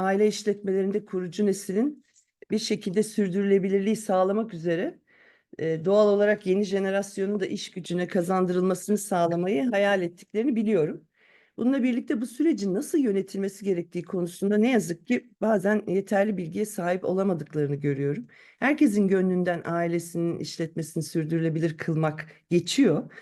aile işletmelerinde kurucu neslin bir şekilde sürdürülebilirliği sağlamak üzere e, doğal olarak yeni jenerasyonun da iş gücüne kazandırılmasını sağlamayı hayal ettiklerini biliyorum. Bununla birlikte bu sürecin nasıl yönetilmesi gerektiği konusunda ne yazık ki bazen yeterli bilgiye sahip olamadıklarını görüyorum. Herkesin gönlünden ailesinin işletmesini sürdürülebilir kılmak geçiyor.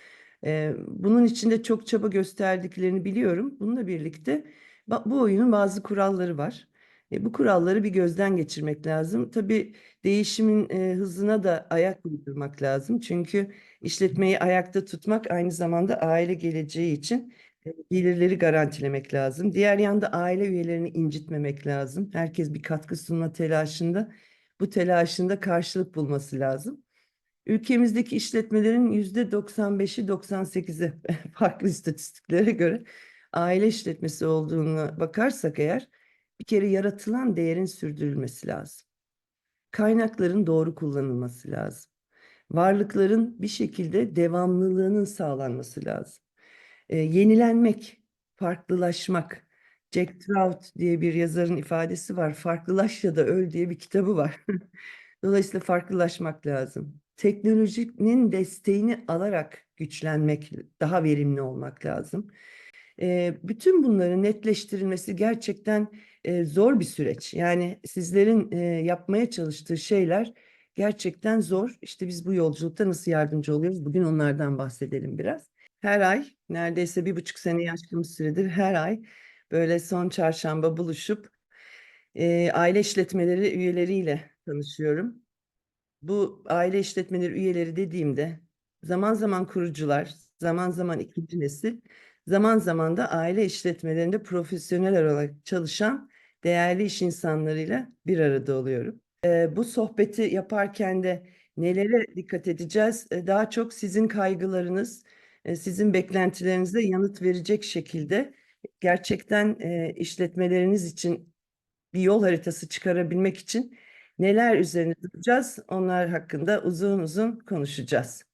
Ee, bunun için de çok çaba gösterdiklerini biliyorum. Bununla birlikte bu oyunun bazı kuralları var. E, bu kuralları bir gözden geçirmek lazım. Tabii değişimin e, hızına da ayak uydurmak lazım. Çünkü işletmeyi ayakta tutmak aynı zamanda aile geleceği için e, gelirleri garantilemek lazım. Diğer yanda aile üyelerini incitmemek lazım. Herkes bir katkı sunma telaşında, bu telaşında karşılık bulması lazım. Ülkemizdeki işletmelerin yüzde 95'i 98'i farklı istatistiklere göre aile işletmesi olduğunu bakarsak eğer bir kere yaratılan değerin sürdürülmesi lazım. Kaynakların doğru kullanılması lazım. Varlıkların bir şekilde devamlılığının sağlanması lazım. E, yenilenmek, farklılaşmak. Jack Trout diye bir yazarın ifadesi var. Farklılaş ya da öl diye bir kitabı var. Dolayısıyla farklılaşmak lazım. Teknolojinin desteğini alarak güçlenmek, daha verimli olmak lazım. E, bütün bunların netleştirilmesi gerçekten e, zor bir süreç. Yani sizlerin e, yapmaya çalıştığı şeyler gerçekten zor. İşte biz bu yolculukta nasıl yardımcı oluyoruz? Bugün onlardan bahsedelim biraz. Her ay neredeyse bir buçuk seneyi aşkın bir süredir her ay böyle son çarşamba buluşup e, aile işletmeleri üyeleriyle tanışıyorum. Bu aile işletmeleri üyeleri dediğimde zaman zaman kurucular, zaman zaman ikinci nesil, zaman zaman da aile işletmelerinde profesyonel olarak çalışan değerli iş insanlarıyla bir arada oluyorum. Ee, bu sohbeti yaparken de nelere dikkat edeceğiz? Ee, daha çok sizin kaygılarınız, e, sizin beklentilerinize yanıt verecek şekilde gerçekten e, işletmeleriniz için bir yol haritası çıkarabilmek için neler üzerine duracağız? Onlar hakkında uzun uzun konuşacağız.